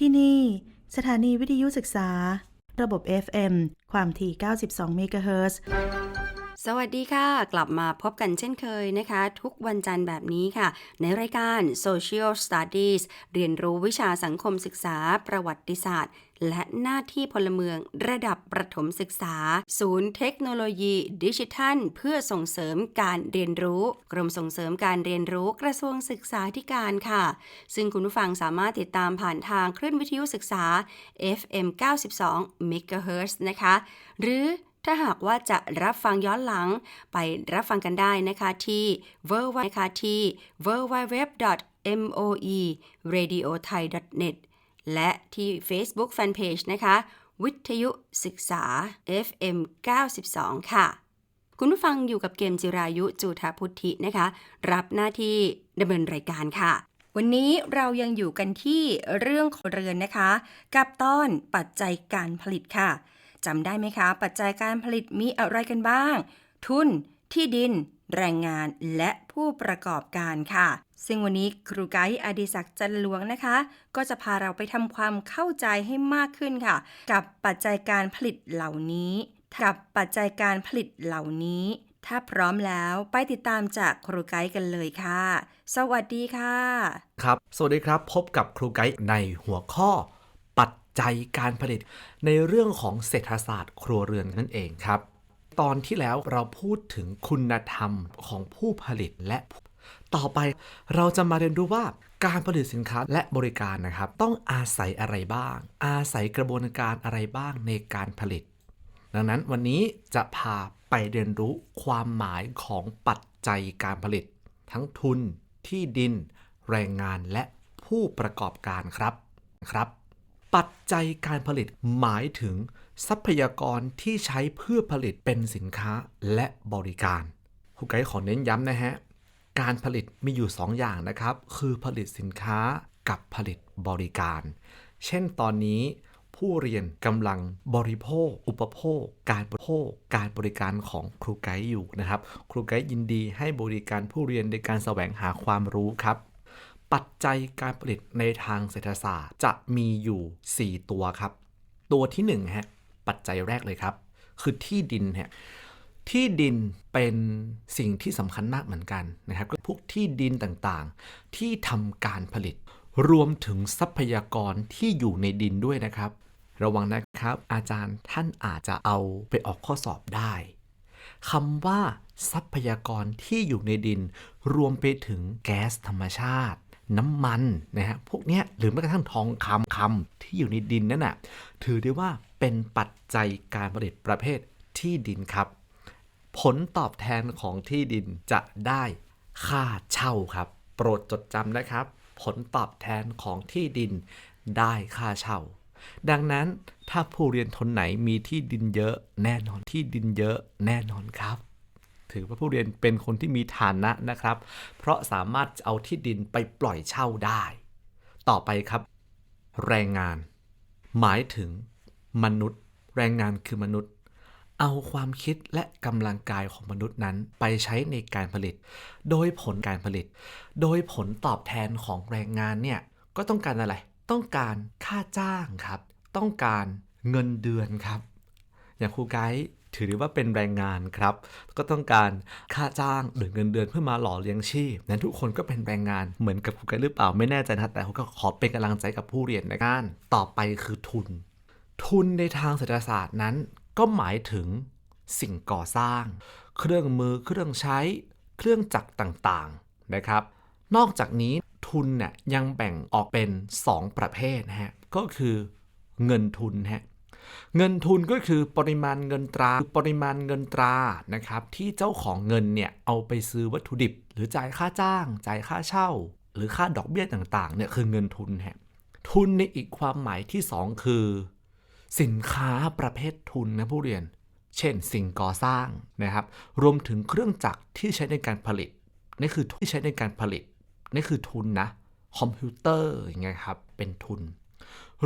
ที่นี่ สถานีวิทยุศึกษา ระบบ FM ความถี่ 92 เมกะเฮิรตซ์สวัสดีค่ะ กลับมาพบกันเช่นเคยนะคะ ทุกวันจันทร์แบบนี้ค่ะ ในรายการ Social Studies เรียนรู้วิชาสังคมศึกษา ประวัติศาสตร์ และหน้าที่พลเมืองระดับประถมศึกษา ศูนย์เทคโนโลยี ดิจิทัล เพื่อส่งเสริมการเรียนรู้ กรมส่งเสริมการเรียนรู้กระทรวงศึกษาธิการค่ะ ซึ่งคุณผู้ฟังสามารถติดตามผ่านทางคลื่นวิทยุศึกษา FM 92 MHz นะคะ หรือถ้าหากว่าจะรับฟังย้อนหลังไปรับฟังกันได้นะคะที่ w w w นะคะที่ www.moeradiothai.net และที่ Facebook Fanpage นะคะ วิทยุศึกษา FM 92 ค่ะ คุณผู้ฟังอยู่กับเกมจิรายุจูธาพุทธินะคะ รับหน้าที่ดำเนินรายการค่ะ วันนี้เรายังอยู่กันที่เรื่องของเรือนนะคะ กับตอนปัจจัยการผลิตค่ะจำได้ไหมคะ ปัจจัยการผลิตมีอะไรกันบ้าง ทุน ที่ดิน แรงงานและผู้ประกอบการค่ะ ซึ่งวันนี้ครูไกด์อดิศักดิ์จันหลวงนะคะ ก็จะพาเราไปทำความเข้าใจให้มากขึ้นค่ะ กับปัจจัยการผลิตเหล่านี้ กับปัจจัยการผลิตเหล่านี้ ถ้าพร้อมแล้วไปติดตามจากครูไกด์กันเลยค่ะ สวัสดีค่ะ ครับ สวัสดีครับ พบกับครูไกด์ในหัวข้อ ปัจจัยการผลิต ในเรื่องของเศรษฐศาสตร์ครัวเรือนนั่นเองครับ ตอนที่แล้วเราพูดถึงคุณธรรมของผู้ผลิตและต่อไปเราจะมาเรียนรู้ว่าการผลิตสินค้าและบริการนะครับ ต้องอาศัยอะไรบ้าง อาศัยกระบวนการอะไรบ้างในการผลิต ดังนั้นวันนี้จะพาไปเรียนรู้ความหมายของปัจจัยการผลิต ทั้งทุน ที่ดิน แรงงานและผู้ประกอบการครับครับ ปัจจัยการผลิตหมายถึง ทรัพยากรที่ใช้เพื่อผลิตเป็นสินค้าและบริการครูไกด์ขอเน้นย้ำนะฮะ การผลิตมีอยู่ 2 อย่างนะครับ คือผลิตสินค้ากับผลิตบริการ เช่นตอนนี้ผู้เรียนกำลังบริโภค อุปโภค การบริโภค การบริการของครูไกด์อยู่นะครับ ครูไกด์ยินดีให้บริการผู้เรียนในการแสวงหาความรู้ครับ ปัจจัยการผลิตในทางเศรษฐศาสตร์จะมีอยู่ 4 ตัวครับ ตัวที่1ฮะ ปัจจัยแรกเลยครับ คือที่ดินฮะที่ดินเป็นสิ่งที่สำคัญมากเหมือนกันนะครับก็พวกที่ดินต่างๆ ที่ทำการผลิต รวมถึงทรัพยากรที่อยู่ในดินด้วยนะครับ ระวังนะครับ อาจารย์ท่านอาจจะเอาไปออกข้อสอบได้คำว่าทรัพยากรที่อยู่ในดิน รวมไปถึงแก๊สธรรมชาติ น้ำมันนะฮะพวกเนี้ยหรือแม้กระทั่งทองคำคำที่อยู่ในดินนั่นน่ะถือได้ว่าเป็นปัจจัยการผลิตประเภทที่ดินครับ ผลตอบแทนของที่ดินจะได้ค่าเช่าครับ โปรดจดจำนะครับ ผลตอบแทนของที่ดินได้ค่าเช่า ดังนั้นถ้าผู้เรียนทนไหนมีที่ดินเยอะแน่นอนที่ดินเยอะแน่นอนครับ ถือว่าผู้เรียนเป็นคนที่มีฐานะนะครับ เพราะสามารถเอาที่ดินไปปล่อยเช่าได้ ต่อไปครับ แรงงาน หมายถึงมนุษย์ แรงงานคือมนุษย์ เอาความคิดและกำลังกายของมนุษย์นั้นไปใช้ในการผลิต โดยผลการผลิต โดยผลตอบแทนของแรงงานเนี่ยก็ต้องการอะไร ต้องการค่าจ้างครับ ต้องการเงินเดือนครับ อย่างครูไกด์ถือได้ว่าเป็นแรงงานครับ ก็ต้องการค่าจ้างหรือเงินเดือนเพื่อมาหล่อเลี้ยงชีพ นั้นทุกคนก็เป็นแรงงานเหมือนกับครูไกด์หรือเปล่าไม่แน่ใจนะแต่ผมก็ขอเป็นกำลังใจกับผู้เรียนในการต่อไปคือทุน ทุนในทางเศรษฐศาสตร์นั้น ก็หมายถึงสิ่งก่อสร้าง เครื่องมือเครื่องใช้ เครื่องจักรต่างๆนะครับ นอกจากนี้ทุนเนี่ยยังแบ่งออกเป็น 2 ประเภทนะฮะก็คือเงินทุนฮะ เงินทุนก็คือปริมาณเงินตราปริมาณเงินตรานะครับที่เจ้าของเงินเนี่ยเอาไปซื้อวัตถุดิบ หรือจ่ายค่าจ้าง จ่ายค่าเช่า หรือค่าดอกเบี้ยต่างๆเนี่ยคือเงินทุนฮะทุนในอีกความหมายที่ 2 คือ สินค้าประเภททุนนะผู้เรียน เช่น สิ่งก่อสร้างนะครับ รวมถึงเครื่องจักรที่ใช้ในการผลิตนี่คือที่ใช้ในการผลิตนี่คือทุนนะคอมพิวเตอร์อย่างเงี้ยครับเป็นทุน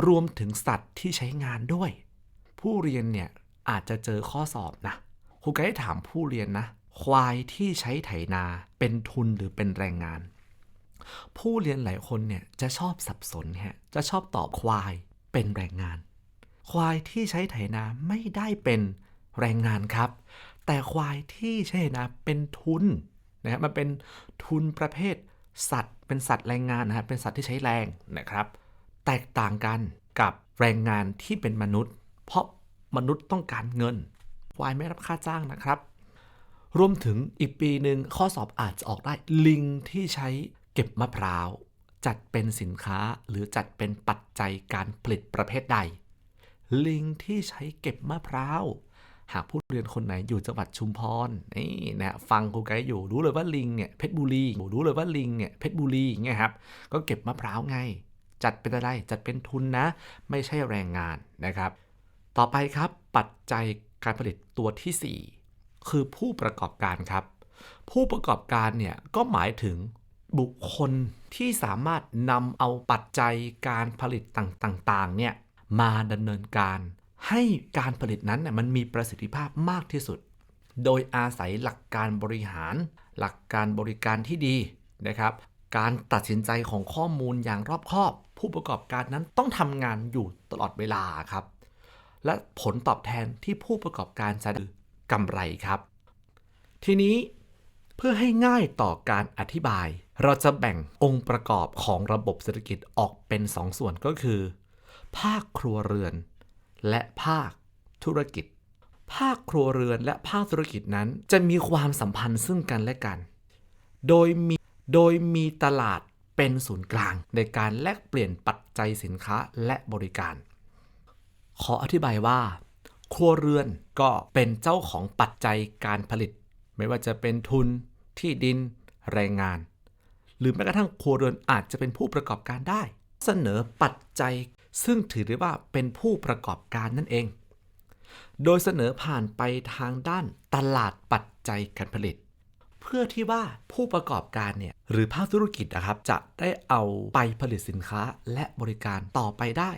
รวมถึงสัตว์ที่ใช้งานด้วย ผู้เรียนเนี่ยอาจจะเจอข้อสอบนะครูไกด์ถามผู้เรียนนะ ควายที่ใช้ไถนาเป็นทุนหรือเป็นแรงงาน ผู้เรียนหลายคนเนี่ยจะชอบสับสนฮะจะชอบตอบควายเป็นแรงงาน ควายที่ใช้ไถนาไม่ได้เป็นแรงงานครับ แต่ควายที่ใช้ไถนาเป็นทุนนะฮะมันเป็นทุนประเภทสัตว์ เป็นสัตว์แรงงานนะฮะเป็นสัตว์ที่ใช้แรงนะครับ แตกต่างกันกับแรงงานที่เป็นมนุษย์ เพราะมนุษย์ต้องการเงินควายไม่รับค่าจ้างนะครับ รวมถึงอีกปีหนึ่งข้อสอบอาจจะออกได้ลิงที่ใช้เก็บมะพร้าว จัดเป็นสินค้าหรือจัดเป็นปัจจัยการผลิตประเภทใด ลิงที่ใช้เก็บมะพร้าว หากผู้เรียนคนไหนอยู่จังหวัดชุมพรนี่นะฟังครูไกด์อยู่รู้เลยว่าลิงเนี่ยเพชรบุรีรู้เลยว่าลิงเนี่ยเพชรบุรีอย่างเงี้ยครับก็เก็บมะพร้าวไง จัดเป็นอะไรจัดเป็นทุนนะ ไม่ใช่แรงงานนะครับ ต่อไปครับปัจจัยการผลิตตัวทีสี่ 4 คือผู้ประกอบการครับ ผู้ประกอบการเนี่ยก็หมายถึงบุคคลที่สามารถนำเอาปัจจัยการผลิตต่างๆเนี่ยมาดำเนินการ ให้การผลิตนั้นน่ยมันมีประสิทธิภาพมากที่สุด โดยอาศัยหลักการบริหาร หลักการบริการที่ดีนะครับ การตัดสินใจของข้อมูลอย่างรอบคอบ ผู้ประกอบการนั้นต้องทำงานอยู่ตลอดเวลาครับ และผลตอบแทนที่ผู้ประกอบการจะได้กำไรครับ ทีนี้เพื่อให้ง่ายต่อการอธิบาย เราจะแบ่งองค์ประกอบของระบบเศรษฐกิจออกเป็นสองส่วนก็คือ ภาคครัวเรือน และภาคธุรกิจ ภาคครัวเรือนและภาคธุรกิจนั้น จะมีความสัมพันธ์ซึ่งกันและกัน โดยมีโดยมีตลาดเป็นศูนย์กลางในการแลกเปลี่ยนปัจจัยสินค้าและบริการ ขออธิบายว่า ครัวเรือนก็เป็นเจ้าของปัจจัยการผลิต ไม่ว่าจะเป็นทุน ที่ดิน แรงงาน หรือแม้กระทั่งครัวเรือนอาจจะเป็นผู้ประกอบการได้ เสนอปัจจัยซึ่งถือได้ว่าเป็นผู้ประกอบการนั่นเอง โดยเสนอผ่านไปทางด้านตลาดปัจจัยการผลิต เพื่อที่ว่าผู้ประกอบการเนี่ยหรือภาคธุรกิจนะครับจะได้เอาไปผลิตสินค้าและบริการต่อไปได้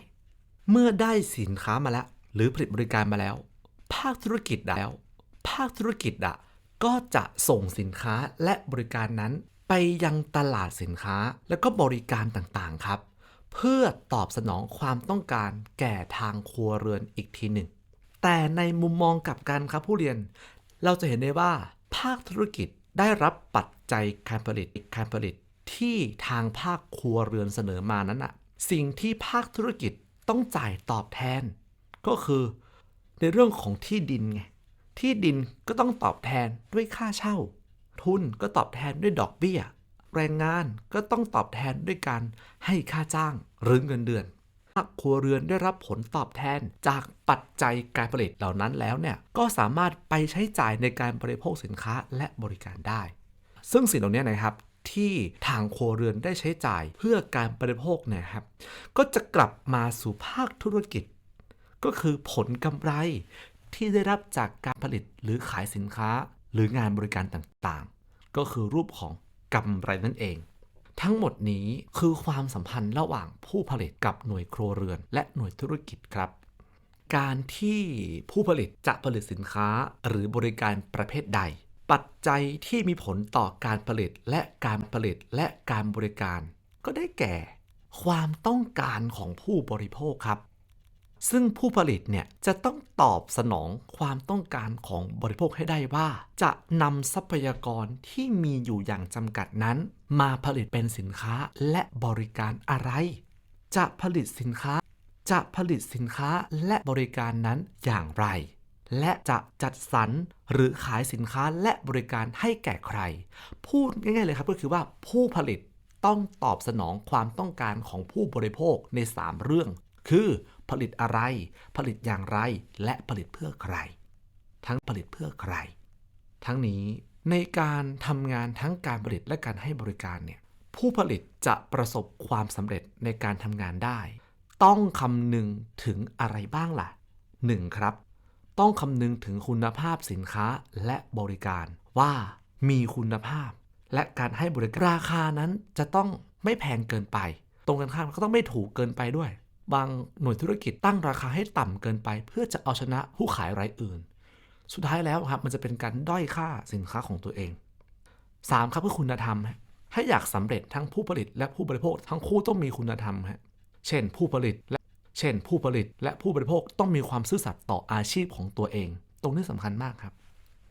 เมื่อได้สินค้ามาแล้ว หรือผลิตบริการมาแล้ว ภาคธุรกิจแล้ว ภาคธุรกิจอะก็จะส่งสินค้าและบริการนั้น ไปยังตลาดสินค้าและก็บริการต่างๆครับ เพื่อตอบสนองความต้องการแก่ทางครัวเรือนอีกทีหนึ่ง แต่ในมุมมองกลับกันครับผู้เรียน เราจะเห็นได้ว่า ภาคธุรกิจได้รับปัจจัยการผลิตการผลิตที่ทางภาคครัวเรือนเสนอมานั้นอะสิ่งที่ภาคธุรกิจ ต้องจ่ายตอบแทน ก็คือในเรื่องของที่ดินไง ที่ดินก็ต้องตอบแทนด้วยค่าเช่า ทุนก็ตอบแทนด้วยดอกเบี้ย แรงงานก็ต้องตอบแทนด้วยการให้ค่าจ้างหรือเงินเดือนภาคครัวเรือนได้รับผลตอบแทนจากปัจจัยการผลิตเหล่านั้นแล้วเนี่ย ก็สามารถไปใช้จ่ายในการบริโภคสินค้าและบริการได้ ซึ่งสิ่งเหล่านี้นะครับ ที่ทางครัวเรือนได้ใช้จ่ายเพื่อการบริโภคเนะครับ ก็จะกลับมาสู่ภาคธุรกิจ ก็คือผลกำไรที่ได้รับจากการผลิตหรือขายสินค้าหรืองานบริการต่างๆ ก็คือรูปของกำไรนั่นเอง ทั้งหมดนี้คือความสัมพันธ์ระหว่างผู้ผลิตกับหน่วยครัวเรือน และหน่วยธุรกิจครับ การที่ผู้ผลิตจะผลิตสินค้าหรือบริการประเภทใด ปัจจัยที่มีผลต่อการผลิตและการผลิตและการบริการ ก็ได้แก่ ความต้องการของผู้บริโภคครับ ซึ่งผู้ผลิตเนี่ยจะต้องตอบสนองความต้องการของบริโภคให้ได้ว่า จะนำทรัพยากรที่มีอยู่อย่างจำกัดนั้น มาผลิตเป็นสินค้าและบริการอะไร จะผลิตสินค้า จะผลิตสินค้าและบริการนั้นอย่างไร และจะจัดสรรหรือขายสินค้าและบริการให้แก่ใคร พูดง่ายๆเลยครับก็คือว่าผู้ผลิตต้องตอบสนองความต้องการของผู้บริโภคใน 3 เรื่อง คือผลิตอะไร ผลิตอย่างไร และผลิตเพื่อใคร ทั้งผลิตเพื่อใคร ทั้งนี้ในการทำงานทั้งการผลิตและการให้บริการเนี่ยผู้ผลิตจะประสบความสำเร็จในการทำงานได้ ต้องคำนึงถึงอะไรบ้างล่ะ 1. ครับ ต้องคำนึงถึงคุณภาพสินค้าและบริการว่ามีคุณภาพ และการให้บริการราคานั้นจะต้องไม่แพงเกินไป ตรงกันข้ามก็ต้องไม่ถูกเกินไปด้วย บางหน่วยธุรกิจตั้งราคาให้ต่ำเกินไป เพื่อจะเอาชนะผู้ขายรายอื่น สุดท้ายแล้วครับมันจะเป็นการด้อยค่าสินค้าของตัวเอง 3. ครับคือคุณธรรมฮะถ้าอยากสำเร็จทั้งผู้ผลิตและผู้บริโภคทั้งคู่ต้องมีคุณธรรมฮะเช่น ผู้ผลิตและ เช่น ผู้ผลิตและผู้บริโภคต้องมีความซื่อสัตย์ต่ออาชีพของตัวเอง ตรงนี้สำคัญมากครับ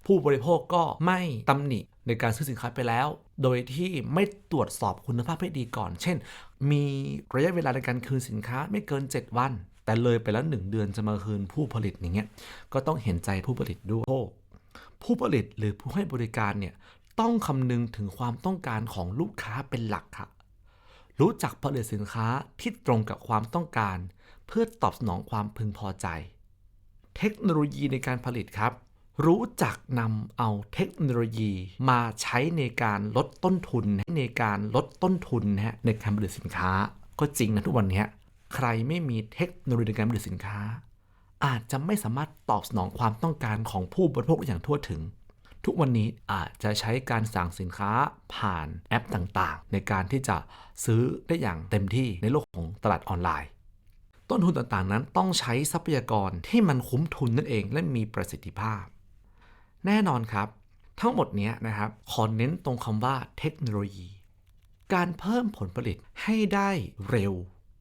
ผู้บริโภคก็ไม่ตำหนิในการซื้อสินค้าไปแล้ว โดยที่ไม่ตรวจสอบคุณภาพให้ดีก่อน เช่น มีระยะเวลาในการคืนสินค้าไม่เกิน 7 วัน แต่เลยไปแล้ว 1 เดือนจะมาคืนผู้ผลิตอย่างเงี้ย ก็ต้องเห็นใจผู้ผลิตด้วย ผู้ผลิตหรือผู้ให้บริการเนี่ยต้องคำนึงถึงความต้องการของลูกค้าเป็นหลักค่ะ รู้จักผลิตสินค้าที่ตรงกับความต้องการ พื่อตอบสนองความพึงพอใจ เทคโนโลยีในการผลิตครับ รู้จักนำเอาเทคโนโลยีมาใช้ในการลดต้นทุนในการลดต้นทุนนะฮะในการผลิตสินค้า ก็จริงนะทุกวันนี้ใครไม่มีเทคโนโลยีในการผลิตสินค้า อาจจะไม่สามารถตอบสนองความต้องการของผู้บริโภคอย่างทั่วถึง ทุกวันนี้อาจจะใช้การสั่งสินค้าผ่านแอปต่างๆ ในการที่จะซื้อได้อย่างเต็มที่ในโลกของตลาดออนไลน์ ต้นทุนต่างๆ นั้นต้องใช้ทรัพยากรที่มันคุ้มทุนนั่นเองและมีประสิทธิภาพ แน่นอนครับ ทั้งหมดนี้นะครับขอเน้นตรงคำว่าเทคโนโลยี การเพิ่มผลผลิตให้ได้เร็ว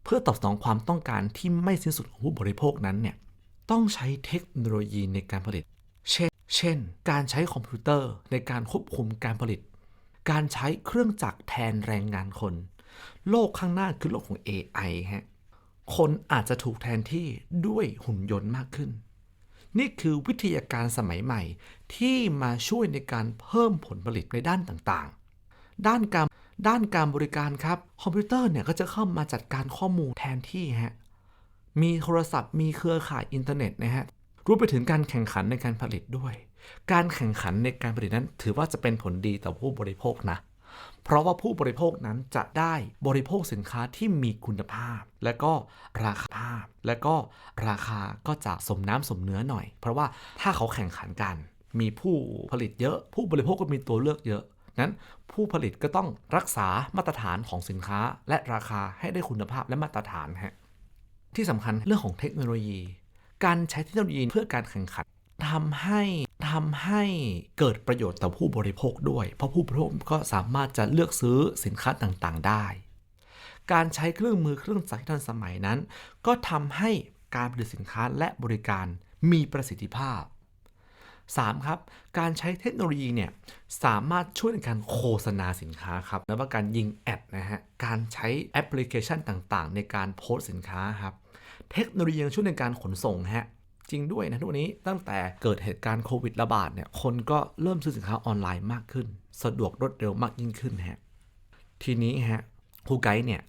เพื่อตอบสนองความต้องการที่ไม่สิ้นสุดของผู้บริโภคนั้นเนี่ยต้องใช้เทคโนโลยีในการผลิต เช่น เช่น การใช้คอมพิวเตอร์ในการควบคุมการผลิต การใช้เครื่องจักรแทนแรงงานคน โลกข้างหน้าคือโลกของ AI ฮะ คนอาจจะถูกแทนที่ด้วยหุ่นยนต์มากขึ้น นี่คือวิทยาการสมัยใหม่ที่มาช่วยในการเพิ่มผลผลิตในด้านต่างๆ ด้านการด้านการบริการครับ คอมพิวเตอร์เนี่ยก็จะเข้ามาจัดการข้อมูลแทนที่ฮะ มีโทรศัพท์มีเครือข่ายอินเทอร์เน็ตนะฮะรวมไปถึงการแข่งขันในการผลิตด้วย การแข่งขันในการผลิตนั้น ถือว่าจะเป็นผลดีต่อผู้บริโภคนะ เพราะว่าผู้บริโภคนั้นจะได้บริโภคสินค้าที่มีคุณภาพ และก็ราคาภาพและก็ราคาก็จะสมน้ำสมเนื้อหน่อย เพราะว่าถ้าเขาแข่งขันกัน มีผู้ผลิตเยอะ ผู้บริโภคก็มีตัวเลือกเยอะนั้นผู้ผลิตก็ต้องรักษามาตรฐานของสินค้า และราคาให้ได้คุณภาพและมาตรฐานฮะที่สำคัญเรื่องของเทคโนโลยี การใช้เทคโนโลยีเพื่อการแข่งขัน ทำให้ทำให้เกิดประโยชน์ต่อผู้บริโภคด้วย เพราะผู้บริโภคก็สามารถจะเลือกซื้อสินค้าต่างๆ ได้ การใช้เครื่องมือเครื่องจักรที่ทันสมัยนั้น ก็ทำให้การผลิตสินค้าและบริการมีประสิทธิภาพ 3. ครับ การใช้เทคโนโลยีเนี่ยสามารถช่วยในการโฆษณาสินค้าครับแล้วว่าการยิงแอดนะฮะ การใช้แอปพลิเคชันต่างๆ ในการโพสต์สินค้าครับ เทคโนโลยียังช่วยในการขนส่งฮะ จริงด้วยนะทุกวันนี้ตั้งแต่เกิดเหตุการณ์โควิดระบาดเนี่ยคนก็เริ่มซื้อสินค้าออนไลน์มากขึ้น สะดวกรวดเร็วมากยิ่งขึ้นฮะทีนี้ฮะครูไกด์เนี่ย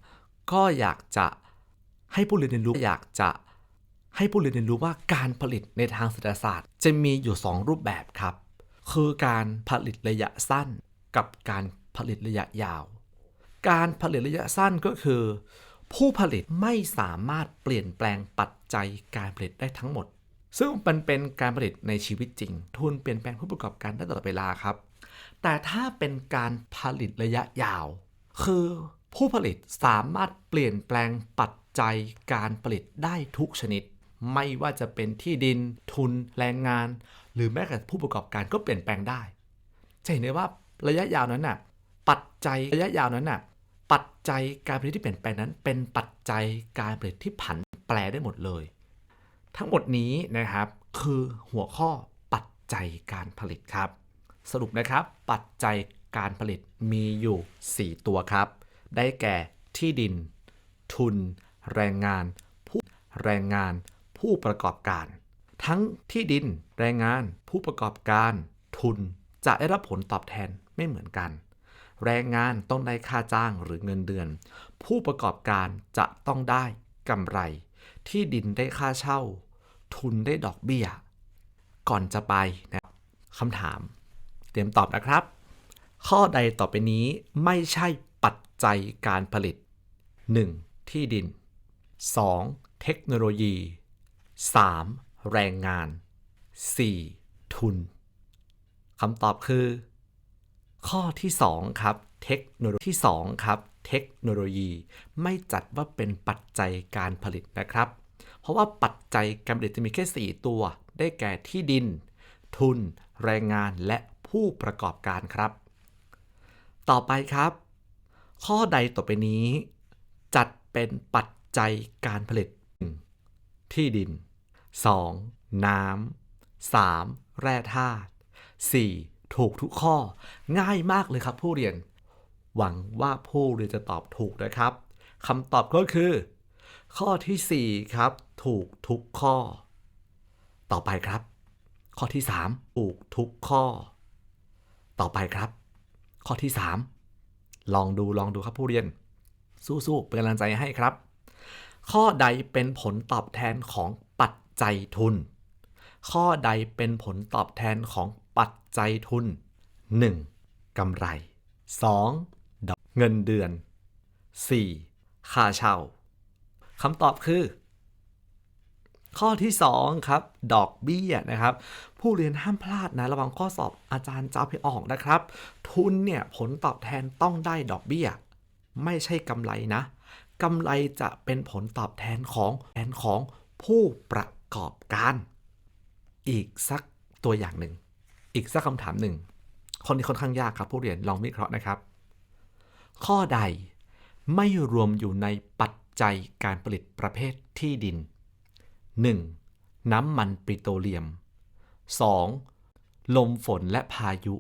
ก็อยากจะให้ผู้เรียนเรียนรู้อยากจะให้ผู้เรียนเรียนรู้ว่าการผลิตในทางเศรษฐศาสตร์ จะมีอยู่ 2 รูปแบบครับ คือการผลิตระยะสั้นกับการผลิตระยะยาว การผลิตระยะสั้นก็คือ ผู้ผลิตไม่สามารถเปลี่ยนแปลงปัจจัยการผลิตได้ทั้งหมด ซึ่งมันเป็นการผลิตในชีวิตจริง ทุนเปลี่ยนแปลงผู้ประกอบการได้ตลอดเวลาครับ แต่ถ้าเป็นการผลิตระยะยาว คือผู้ผลิตสามารถเปลี่ยนแปลงปัจจัยการผลิตได้ทุกชนิด ไม่ว่าจะเป็นที่ดิน ทุนแรงงาน หรือแม้แต่ผู้ประกอบการก็เปลี่ยนแปลงได้ จะเห็นได้ว่าระยะยาวนั้นน่ะปัจจัยระยะยาวนั้นน่ะปัจจัยการผลิตที่เปลี่ยนแปลงนั้น เป็นปัจจัยการผลิตที่ผันแปรได้หมดเลย ทั้งหมดนี้นะครับคือหัวข้อปัจจัยการผลิตครับ สรุปนะครับปัจจัยการผลิตมีอยู่ 4 ตัวครับ ได้แก่ที่ดิน ทุน แรงงาน ผู้แรงงาน ผู้ประกอบการ ทั้งที่ดิน แรงงาน ผู้ประกอบการ ทุนจะได้รับผลตอบแทนไม่เหมือนกัน แรงงานต้องได้ค่าจ้างหรือเงินเดือน ผู้ประกอบการจะต้องได้กำไร ที่ดินได้ค่าเช่า ทุนได้ดอกเบี้ย ก่อนจะไปนะครับคำถาม เตรียมตอบนะครับ ข้อใดต่อไปนี้ไม่ใช่ปัจจัยการผลิต 1. ที่ดิน 2. เทคโนโลยี 3. แรงงาน 4. ทุนคำตอบคือ ข้อที่ 2 ครับ เทคโนโลยีที่ 2 ครับ เทคโนโลยี ไม่จัดว่าเป็นปัจจัยการผลิตนะครับ เพราะว่าปัจจัยการผลิตจะมีแค่ 4 ตัว ได้แก่ที่ดิน ทุน แรงงานและผู้ประกอบการครับ ต่อไปครับ ข้อใดต่อไปนี้ จัดเป็นปัจจัยการผลิต 1. ที่ดิน 2. น้ำ 3. แร่ธาตุ 4. ถูกทุกข้อ ง่ายมากเลยครับผู้เรียน หวังว่าผู้เรียนจะตอบถูกนะครับคำตอบก็คือ ข้อทีสี่ 4 ครับ ถูกทุกข้อ ต่อไปครับ ข้อที่ 3 ถูกทุกข้อ ต่อไปครับ ข้อที่ 3 ลองดูลองดูครับผู้เรียน สู้ๆเป็นกำลังใจให้ครับ ข้อใดเป็นผลตอบแทนของปัจจัยทุน ข้อใดเป็นผลตอบแทนของปัจจัยทุน 1. กำไร 2. เงินเดือน 4. ค่าเช่าคำตอบคือ ข้อที่ 2 ครับ ดอกเบี้ยนะครับ ผู้เรียนห้ามพลาดนะ ระวังข้อสอบอาจารย์จะเอาไปออกนะครับ ทุนเนี่ยผลตอบแทนต้องได้ดอกเบี้ย ไม่ใช่กำไรนะกำไรจะเป็นผลตอบแทนของแทนของผู้ประกอบการ อีกสักตัวอย่างหนึ่ง อีกสักคำถามหนึ่งคนนี้ค่อนข้างยากครับ ผู้เรียนลองวิเคราะห์นะครับ ข้อใดไม่รวมอยู่ในปัจจัยการผลิตประเภทที่ดิน 1. น้ำมันปิโตรเลียม 2. ลมฝนและพายุ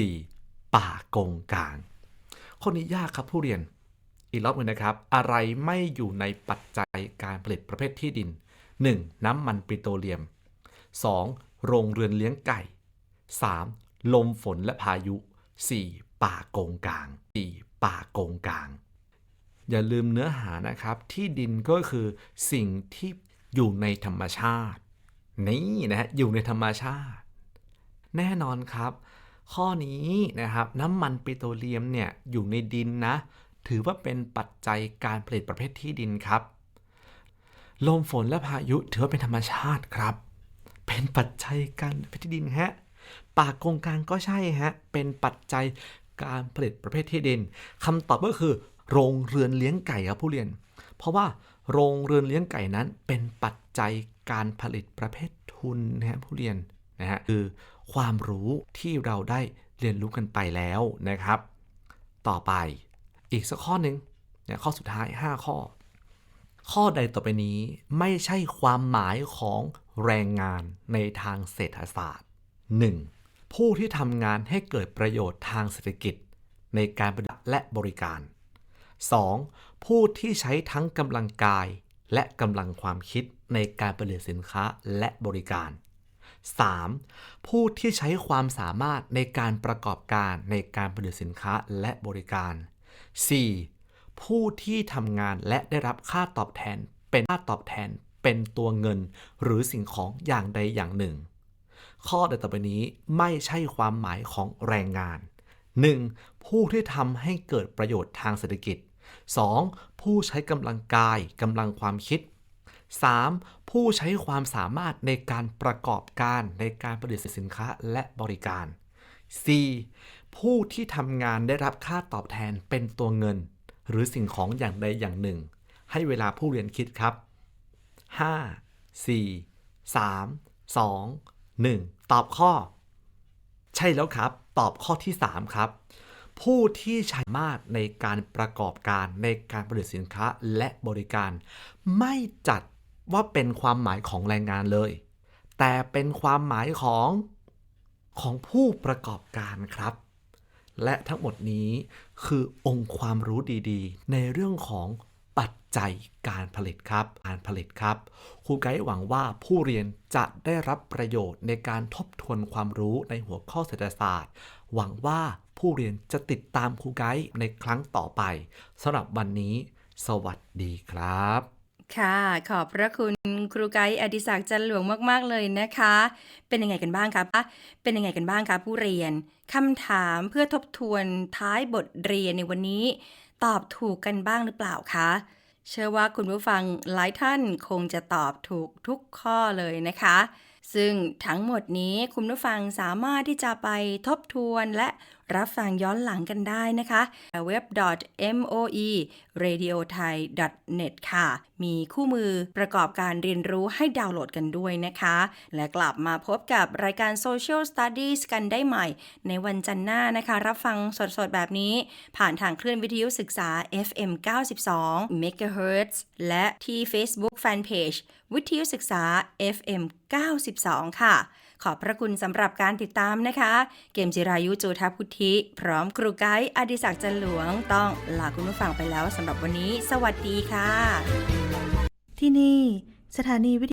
4. ป่าโกงกางคนนี้ยากครับผู้เรียน อีกรอบหนึ่งนะครับ อะไรไม่อยู่ในปัจจัยการผลิตประเภทที่ดิน 1. น้ำมันปิโตรเลียม 2. โรงเรือนเลี้ยงไก่ 3. ลมฝนและพายุ 4. ป่าโกงกาง 4. ป่าโกงกาง อย่าลืมเนื้อหานะครับ ที่ดินก็คือสิ่งที่อยู่ในธรรมชาติ นี่นะฮะอยู่ในธรรมชาติ แน่นอนครับ ข้อนี้นะครับน้ำมันปิโตรเลียมเนี่ยอยู่ในดินนะ ถือว่าเป็นปัจจัยการผลิตประเภทที่ดินครับ ลมฝนและพายุถือว่าเป็นธรรมชาติครับ เป็นปัจจัยการผลิตที่ดินฮะป่าโกงกลางก็ใช่ฮะ เป็นปัจจัย การผลิตประเภทที่ดินคำตอบก็คือ โรงเรือนเลี้ยงไก่ครับผู้เรียน เพราะว่าโรงเรือนเลี้ยงไก่นั้นเป็นปัจจัยการผลิตประเภททุนนะฮะผู้เรียนนะฮะคือความรู้ที่เราได้เรียนรู้กันไปแล้วนะครับ ต่อไปอีกสักข้อหนึ่งนี่ยข้อสุดท้าย 5 ข้อ ข้อใดต่อไปนี้ไม่ใช่ความหมายของแรงงานในทางเศรษฐศาสตร์ 1. ผู้ที่ทำงานให้เกิดประโยชน์ทางเศรษฐกิจ ในการประดับและบริการ 2. ผู้ที่ใช้ทั้งกำลังกายและกำลังความคิดในการผลิตสินค้าและบริการ 3. ผู้ที่ใช้ความสามารถในการประกอบการในการผลิตสินค้าและบริการ 4. ผู้ที่ทำงานและได้รับค่าตอบแทนเป็นค่าตอบแทนเป็นตัวเงินหรือสิ่งของอย่างใดอย่างหนึ่ง ข้อใดต่อไปนี้ไม่ใช่ความหมายของแรงงาน 1. ผู้ที่ทำให้เกิดประโยชน์ทางเศรษฐกิจ 2. ผู้ใช้กำลังกายกำลังความคิด 3. ผู้ใช้ความสามารถในการประกอบการในการผลิตสินค้าและบริการ 4. ผู้ที่ทำงานได้รับค่าตอบแทนเป็นตัวเงิน หรือสิ่งของอย่างใดอย่างหนึ่ง ให้เวลาผู้เรียนคิดครับ 5 4 3 2 1 ตอบข้อ ใช่แล้วครับ ตอบข้อที่ 3 ครับ ผู้ที่ใช้มารถในการประกอบการในการผลิตสินค้าและบริการ ไม่จัดว่าเป็นความหมายของแรงงานเลย แต่เป็นความหมายของของผู้ประกอบการครับ และทั้งหมดนี้คือองค์ความรู้ดีๆ ในเรื่องของ จัยการผลิตครับการผลิตครับครูไกด์หวังว่าผู้เรียนจะได้รับประโยชน์ในการทบทวนความรู้ในหัวข้อเศรษฐศาสตร์ หวังว่าผู้เรียนจะติดตามครูไกด์ในครั้งต่อไปสำหรับวันนี้ สวัสดีครับ ค่ะ ขอบพระคุณครูไกด์อดิศักดิ์จันหลวงมาก ๆ เลยนะคะ เป็นยังไงกันบ้างคะเป็นยังไงกันบ้างคะผู้เรียนคำถามเพื่อทบทวนท้ายบทเรียนในวันนี้ ตอบถูกกันบ้างหรือเปล่าคะ เชื่อว่าคุณผู้ฟังหลายท่านคงจะตอบถูกทุกข้อเลยนะคะ ซึ่งทั้งหมดนี้คุณผู้ฟังสามารถที่จะไปทบทวนและ รับฟังย้อนหลังกันได้นะคะ web.moe.radiothai.net ค่ะ มีคู่มือประกอบการเรียนรู้ให้ดาวน์โหลดกันด้วยนะคะ และกลับมาพบกับรายการ Social Studies กันได้ใหม่ ในวันจันทร์หน้านะคะ รับฟังสดๆ แบบนี้ ผ่านทางคลื่นวิทยุศึกษา FM 92 MHz และที่ Facebook Fanpage วิทยุศึกษา FM 92 ค่ะ ขอบพระคุณสำหรับการติดตามนะคะ เกมจิรายุจูทัพุทธิ พร้อมครูไกด์อดิศักดิ์จันหลวงต้องลาคุณผู้ฟังไปแล้วสำหรับวันนี้ สวัสดีค่ะ ที่นี่ สถานีวิท